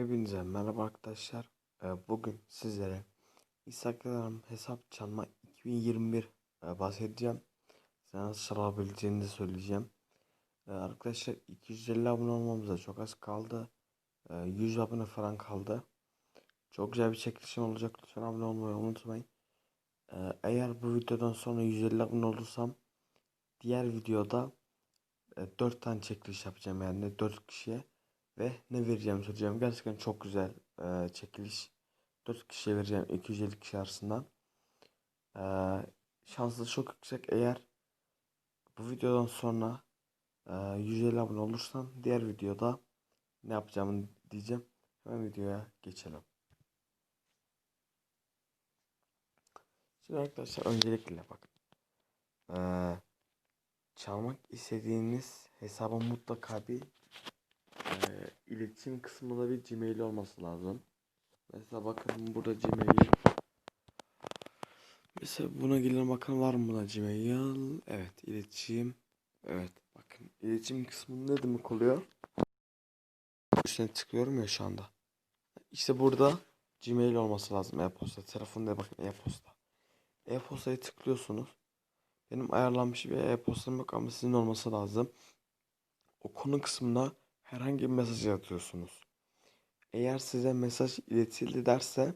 Hepinize merhaba arkadaşlar. Ee, Bugün sizlere Instagram hesap çalma 2021 e, bahsedeceğim. Size nasıl çalabileceğini de söyleyeceğim. Ee, Arkadaşlar 250 abone olmamıza çok az kaldı. Ee, 100 abone falan kaldı. Çok güzel bir çekilişim olacak. Lütfen abone olmayı unutmayın. Ee, Eğer bu videodan sonra 150 abone olursam diğer videoda 4 tane çekiliş yapacağım yani 4 kişiye. Ve ne vereceğimi söyleyeceğim. Gerçekten çok güzel e, çekiliş. 4 kişiye vereceğim 250 kişi arasından. E, şanslı çok yüksek. Eğer bu videodan sonra e, 150 abone olursam diğer videoda ne yapacağımı diyeceğim. Hemen videoya geçelim. Şimdi arkadaşlar öncelikle bakın. E, çalmak istediğiniz hesabın mutlaka bir iletişim kısmında bir Gmail olması lazım. Mesela bakın burada Gmail. Mesela buna gelin bakın var mı buna Gmail? Evet iletişim. Evet bakın iletişim kısmında ne demek oluyor? Üstüne tıklıyorum ya şu anda. İşte burada Gmail olması lazım e-posta. Telefonda bakın e-posta. E-postayı tıklıyorsunuz. Benim ayarlanmış bir e-postam yok ama sizin olması lazım. O konu kısmına herhangi bir mesaj atıyorsunuz. Eğer size mesaj iletildi derse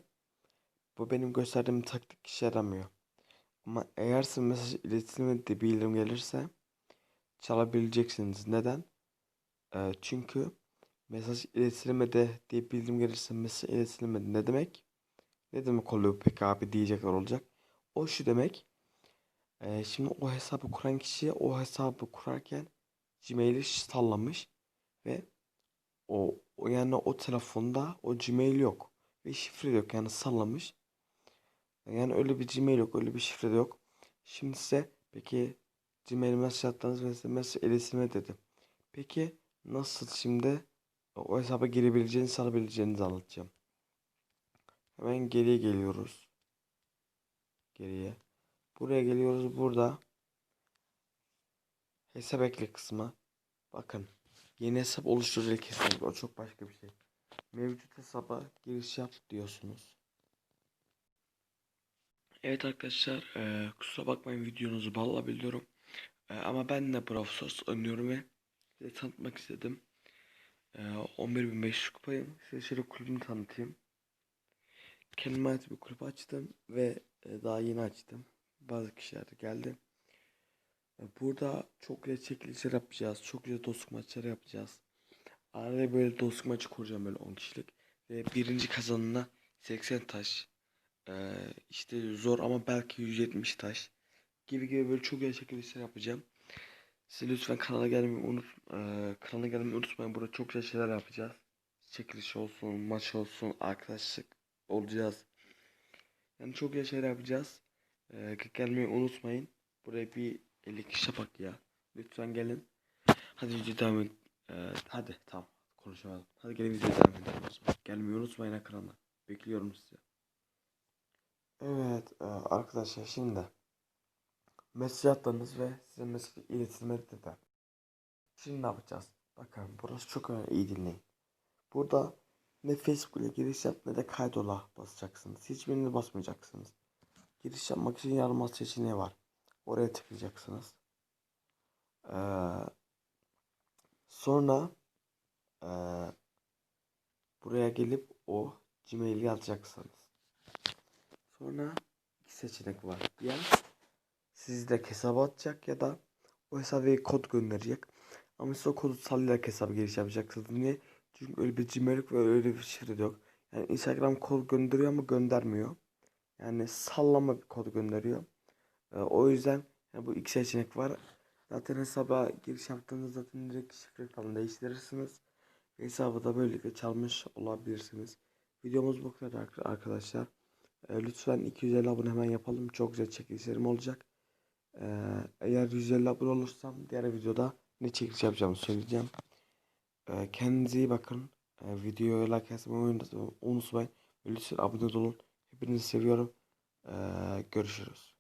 bu benim gösterdiğim taktik işe yaramıyor. Ama eğer size mesaj iletilmedi bildirim gelirse çalabileceksiniz. Neden? Ee, çünkü mesaj iletilmedi diye bildirim gelirse mesaj iletilmedi ne demek? Ne demek oluyor peki abi diyecekler olacak. O şu demek. E, şimdi o hesabı kuran kişi o hesabı kurarken Gmail'i sallamış ve o, o yani o telefonda o Gmail yok ve şifre de yok yani sallamış. Yani öyle bir Gmail yok, öyle bir şifre de yok. Şimdi size peki Gmail mesaj attınız size mesaj iletişime dedim. Peki nasıl şimdi o hesaba girebileceğinizi alabileceğinizi anlatacağım. Hemen geriye geliyoruz. Geriye. Buraya geliyoruz. Burada hesap ekle kısmı. Bakın. Yeni hesap oluşturacak kesinlikle. O çok başka bir şey. Mevcut hesaba giriş yap diyorsunuz. Evet arkadaşlar. E, kusura bakmayın videonuzu balla biliyorum. E, ama ben de Brawl Stars oynuyorum ve size tanıtmak istedim. E, 11.500 kupayım. Size şöyle kulübümü tanıtayım. Kendime ait bir kulüp açtım ve e, daha yeni açtım. Bazı kişiler geldi. Burada çok güzel çekilişler yapacağız. Çok güzel dostluk maçları yapacağız. Arada böyle dostluk maçı kuracağım böyle 10 kişilik. Ve birinci kazanına 80 taş. Ee, işte zor ama belki 170 taş. Gibi gibi böyle çok güzel çekilişler yapacağım. Siz lütfen kanala gelmeyi unut e, kanala gelmeyi unutmayın. Burada çok güzel şeyler yapacağız. Çekiliş olsun, maç olsun, arkadaşlık olacağız. Yani çok güzel şeyler yapacağız. Ee, gelmeyi unutmayın. Buraya bir 50 kişi bak ya. Lütfen gelin. Hadi video devam et. Ee, hadi tamam. Konuşamadım. Hadi gelin video devam edelim. Gelmeyi unutmayın ekrana. Bekliyorum sizi. Evet e, arkadaşlar şimdi mesaj attınız ve size mesaj iletilmedi dedi. Şimdi ne yapacağız? Bakın burası çok önemli. iyi dinleyin. Burada ne Facebook ile giriş yap ne de kaydola basacaksınız. Hiçbirini basmayacaksınız. Giriş yapmak için yarım seçeneği var. Oraya tıklayacaksınız. Ee, sonra e, buraya gelip o Gmail'i yazacaksınız. Sonra iki seçenek var. Ya sizde hesaba atacak ya da o hesaba kod gönderecek. Ama siz o kodu sallayarak hesaba giriş yapacaksınız. Niye? Çünkü öyle bir Gmail yok ve öyle bir şifre yok. Yani Instagram kod gönderiyor ama göndermiyor. Yani sallama bir kod gönderiyor. Ee, o yüzden bu iki seçenek var. Zaten hesaba giriş yaptığınızda zaten direkt şifre falan değiştirirsiniz. Hesabı da böylelikle çalmış olabilirsiniz. Videomuz bu kadar arkadaşlar. Ee, lütfen 250 abone hemen yapalım. Çok güzel çekilişlerim olacak. Ee, eğer 150 abone olursam diğer videoda ne çekiliş yapacağımı söyleyeceğim. Kendinize iyi bakın. Videoya like yazmayı unutmayın. Lütfen abone olun. Hepinizi seviyorum. Görüşürüz.